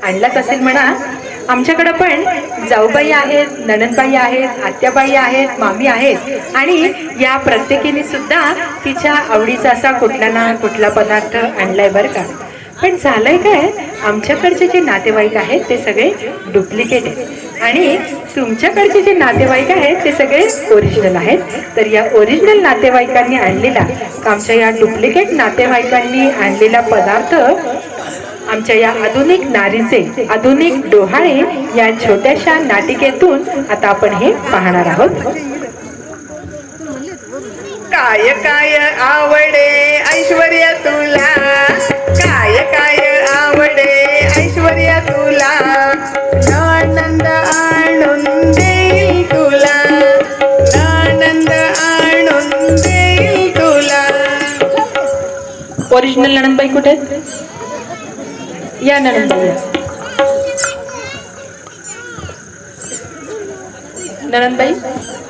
आणलाच असेल म्हणा. आमच्याकडं पण जाऊबाई आहेत ननंदबाई आहेत आत्याबाई आहेत मामी आहेत. आणि या प्रत्येकीने सुद्धा तिच्या आवडीचा असा कुठला ना कुठला पदार्थ आणलाय बरं का. पण झालंय काय आमच्याकडचे जे नातेवाईक आहेत ते सगळे डुप्लिकेट आहेत. आणि तुमच्याकडचे जे नातेवाईक आहेत ते सगळे ओरिजिनल आहेत. तर या ओरिजिनल नातेवाईकांनी आणलेला आमच्या या डुप्लिकेट नातेवाईकांनी आणलेला पदार्थ आमच्या या आधुनिक नारीचे आधुनिक डोहाळे या छोट्याशा नाटिकेतून आता आपण हे पाहणार आहोत. काय काय आवडे ऐश्वर्या तुला? काय काय आवडे ऐश्वर्या तुला? आनंद आणून देईल तुला. आनंद आणून देईल तुला. ओरिजिनल ननंदबाई कुठे आहेत? या ननंदबाई या. ननंदबाई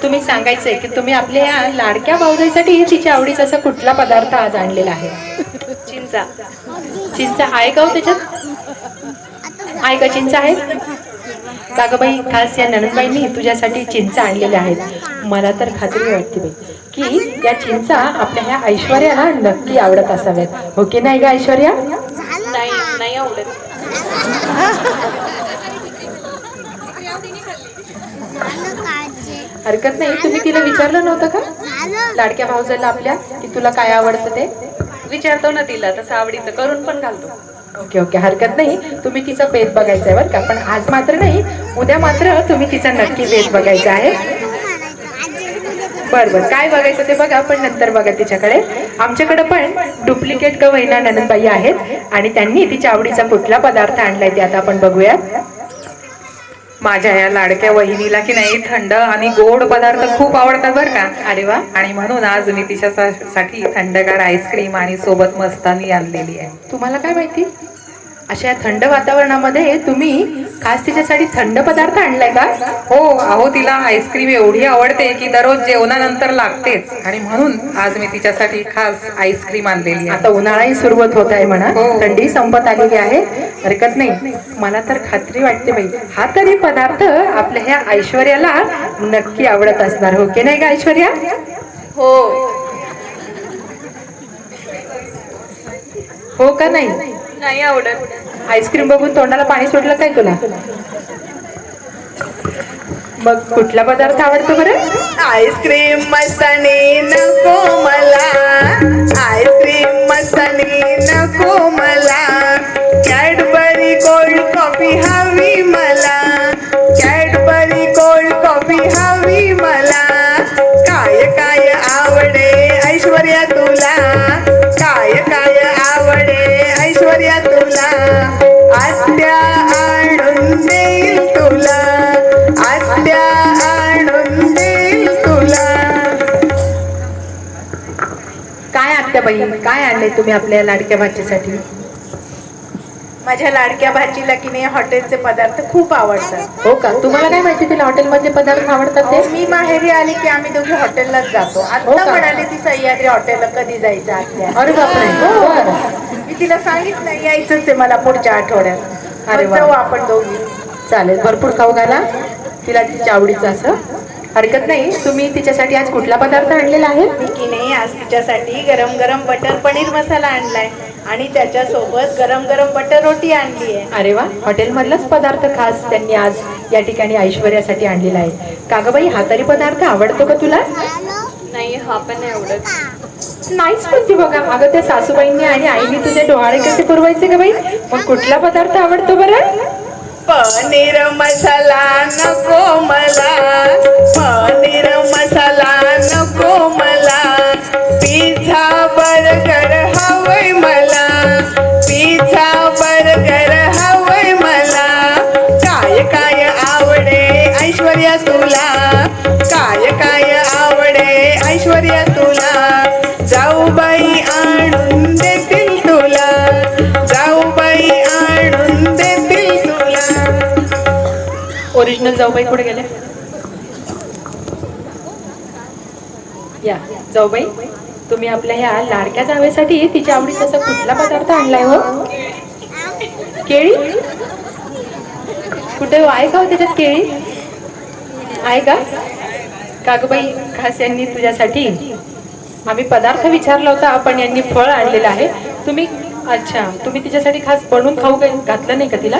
तुम्ही सांगायचंय की तुम्ही आपल्या या लाडक्या भाऊजाईसाठी तिच्या आवडीचा असा कुठला पदार्थ आज आणलेला आहे? चिंचा. चिंचा आहे का हो त्याच्यात? आहे का चिंचा आहे? कागबाई खास या ननंदबाईंनी तुझ्यासाठी चिंचा आणलेल्या आहेत. मला तर खात्री वाटते बाई की या चिंचा आपल्या ह्या ऐश्वर्याला नक्की आवडत असाव्यात. हो की नाही का ऐश्वर्या? नाही हरकत नाही. तुम्ही तिला विचारलं नव्हतं का? लाडक्या भाऊजाला आपल्या की तुला काय आवडतं ते? विचारतो ना तिला. तसं आवडीचं करून पण घालतो. Okay okay. हरकत नाही. तुम्ही तिचा भेद बघायचा आहे बरं का. पण आज मात्र नाही. उद्या मात्र तुम्ही तिचा नक्की भेद बघायचा आहे. बरं बरं. काय बघायचं ते बघा. पण नंतर बघा तिच्याकडे. आमच्याकडे पण डुप्लिकेट गवैना ननंदबाई आहेत आणि त्यांनी तिच्या आवडीचा कुठला पदार्थ आणलाय ते आता आपण बघूयात. माझ्या या लाडक्या वहिनीला की नाही थंड आणि गोड पदार्थ खूप आवडतात बरं का. अरे वा. आणि म्हणून आज मी तिच्यासाठी थंडगार आईस्क्रीम आणि सोबत मस्तानी आणलेली आहे. तुम्हाला काय माहिती? अशा थंड वातावरणामध्ये तुम्ही खास तिच्यासाठी थंड पदार्थ आणलाय का? हो अहो तिला आईस्क्रीम एवढी आवडते की दररोज जेवणानंतर लागतेच. आणि म्हणून आज मी तिच्यासाठी खास आईस्क्रीम आणलेली आता उन्हाळाही सुरुवात होत आहे म्हणा. हो. थंडी संपत आलेली आहे. हरकत नाही. मला तर खात्री वाटते बाई. हा तरी पदार्थ आपल्या ह्या ऐश्वर्याला नक्की आवडत असणार हो की नाही का ऐश्वर्या? हो. हो का नाही? नाही आवडत. आईस्क्रीम बघून तोंडाला पाणी सुटलं काय तुला? मग कुठला पदार्थ आवडतो बरं? आईस्क्रीम मस्तानी नको मला. आईस्क्रीम आत्याबाई काय आणले तुम्ही आपल्या लाडक्या भाचीसाठी? माझ्या लाडक्या भाजीला की नाही हॉटेलचे पदार्थ खूप आवडतात. हो का? तुम्हाला काय माहिती तिला हॉटेलमधले पदार्थ आवडतात ते मी माहेरी आली की आम्ही दोघे हॉटेललाच जातो. हो आता का? म्हणाले ती सह्याद्री हॉटेलला कधी जायचं आत्या अरे बापरे बरं. मी तिला सांगितलं यायचंच आहे मला पुढच्या आठवड्यात. अरे मग वा. जाऊ आपण दोघी. चालेल भरपूर खाऊ घाला. तिला तिच्या आवडीचं असं हरकत नाही. तुम्ही तिच्यासाठी आज कुठला पदार्थ आणलेला आहे? की नाही आज तिच्यासाठी गरम गरम बटर पनीर मसाला आणलाय. आणि त्याच्यासोबत गरम गरम बटर रोटी आणली आहे. अरे वा हॉटेलमधलाच पदार्थ खास त्यांनी आज या ठिकाणी ऐश्वर्यासाठी आणलेला आहे. कागबाई हा तरी पदार्थ आवडतो का तुला? नाही हा पण नाही आवडत. नाहीच म्हणते बघा. अगं त्या सासूबाईंनी आणि आईने तुझे डोहाळे कसे पुरवायचे का बाई? मग कुठला पदार्थ आवडतो बरं? पनीर मसाला नको मला. पनीर मसाला नको मला ओरिजिनल जाऊबाई कुठे गेले. या जाऊबाई तुम्ही आपल्या ह्या लाडक्या जावेसाठी तिच्या आवडीचा असा कुठला पदार्थ आणलाय हो? केळी? कुठे हो? आहे का हो त्याच्यात केळी? आहे का? कागबाई खास यांनी तुझ्यासाठी आम्ही पदार्थ विचारला होता पण यांनी फळ आणलेलं आहे. तुम्ही अच्छा तुम्ही तिच्यासाठी खास बनवून खाऊ काही घातलं नाही का तिला?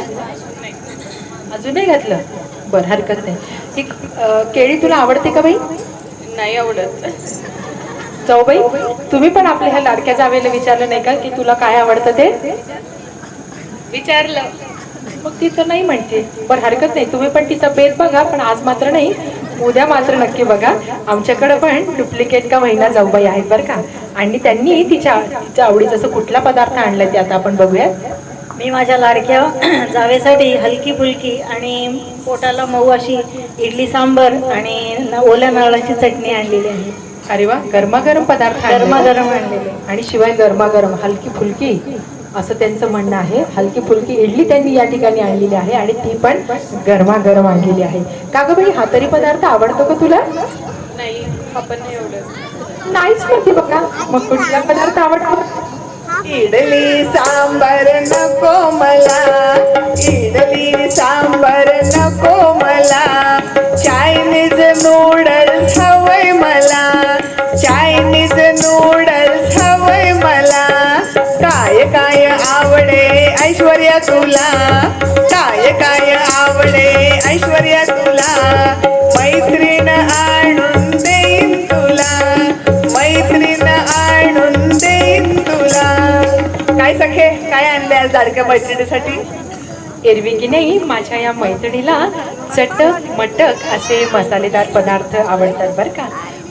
अजूनही घातलं? बरं हरकत नाही. ती केळी तुला आवडते का बाई? नाही आवडत. जाऊबाई तुम्ही पण आपल्या ह्या लाडक्या जावेला विचारलं नाही का की तुला काय आवडतं ते? विचारलं. मग ती तर नाही म्हणते. बरं हरकत नाही. तुम्ही पण तिचा बेत बघा पण आज मात्र नाही. उद्या मात्र नक्की बघा. आमच्याकडे पण डुप्लिकेट का महिना जाऊबाई आहेत बरं का. आणि त्यांनी तिच्या तिच्या आवडीचा असं कुठला पदार्थ आणलाय ते आता आपण बघूया मी माझ्या लाडक्या जावेसाठी हलकी फुलकी आणि पोटाला मऊ अशी इडली सांबर आणि न- ओल्या नारळाची चटणी आणलेली आहे. अरे वा गरमागरम पदार्थ आणले. गरमागरम आणलेले. आणि शिवाय गरमागरम हलकी फुलकी असं त्यांचं म्हणणं आहे. हलकी फुलकी इडली त्यांनी या ठिकाणी आणलेली आहे आणि ती पण गरमागरम आणलेली आहे. का गं बाई हा तरी पदार्थ आवडतो का तुला? नाही पण नाही आवडत नाहीच म्हणते बघा मग कुठला पदार्थ आवडतो? इडली सांबर नको मला. इडली सांबर नको मला. चायनीज नूडल्स हवंय मला. चायनीज नूडल्स हवंय मला. काय काय आवडे ऐश्वर्या तुला? काय काय लाडक्या मैत्रिणीसाठी. एरवी की नाही माझ्या या मैत्रिणीला चटक मटक असे मसालेदार पदार्थ आवडतात बरं का.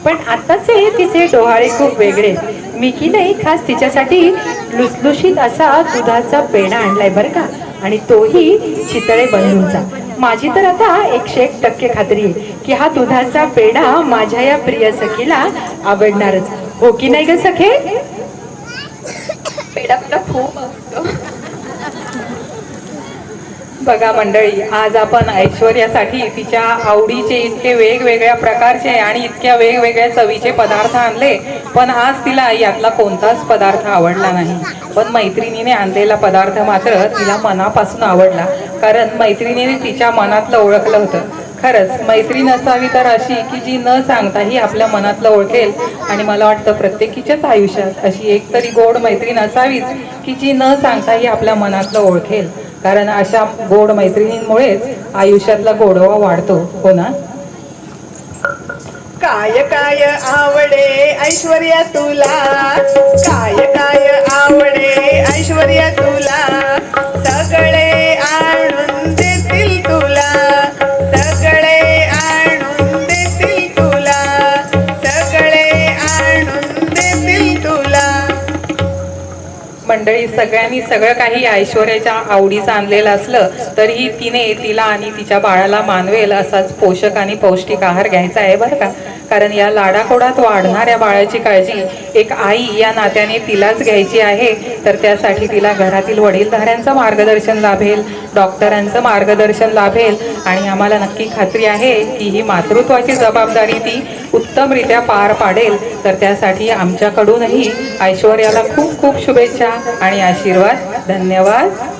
पण आत्ताचे तिचे डोहाळे खूप वेगळे. मी की नाही खास तिच्यासाठी लुसलुशीत असा दुधाचा पेढा आणलाय बरं का. आणि तोही चितळे बंधूंचा. माझी तर आता एकशे एक टक्के खात्री आहे की हा दुधाचा पेढा माझ्या या प्रिय सखीला आवडणारच. हो की नाही ग सखे? पेढा पेढा खूप असतो बघा मंडळी आज आपण ऐश्वर्यासाठी तिच्या आवडीचे इतके वेगवेगळ्या प्रकारचे आणि इतक्या वेगवेगळ्या चवीचे पदार्थ आणले पण आज तिला यातला कोणताच पदार्थ आवडला नाही. पण मैत्रिणीने आणलेला पदार्थ मात्र तिला मनापासून आवडला कारण मैत्रिणीने तिच्या मनातलं ओळखलं होतं. खरंच मैत्रीण असावी तर अशी की जी न सांगताही आपल्या मनातलं ओळखेल आणि मला वाटतं प्रत्येकीच्याच आयुष्यात अशी एक तरी गोड मैत्रीण असावीच की जी न सांगताही आपल्या मनातलं ओळखेल. कारण अशा गोड मैत्रिणींमुळेच आयुष्यातला गोडवा वाढतो हो ना? काय काय आवडे ऐश्वर्या तुला? काय काय आवडे ऐश्वर्या तुला? सगळ्यांनी सगळं काही ऐश्वर्याच्या आवडीचं आणलेलं असलं तरीही तिने तिला आणि तिच्या बाळाला मानवेल असाच पोषक आणि पौष्टिक आहार घ्यायचा आहे बरं का? कारण या लाडाकोडात वाढणाऱ्या बाळाची काळजी एक आई या नात्याने तिलाच घ्यायची आहे तर त्यासाठी तिला घरातील वडीलधाऱ्यांचं मार्गदर्शन लाभेल डॉक्टरांचं मार्गदर्शन लाभेल आणि आम्हाला नक्की खात्री आहे की ही मातृत्वाची जबाबदारी ती उत्तमरित्या पार पाडेल. तर त्यासाठी आमच्याकडूनही ऐश्वर्याला खूप खूप शुभेच्छा आणि आशीर्वाद. धन्यवाद.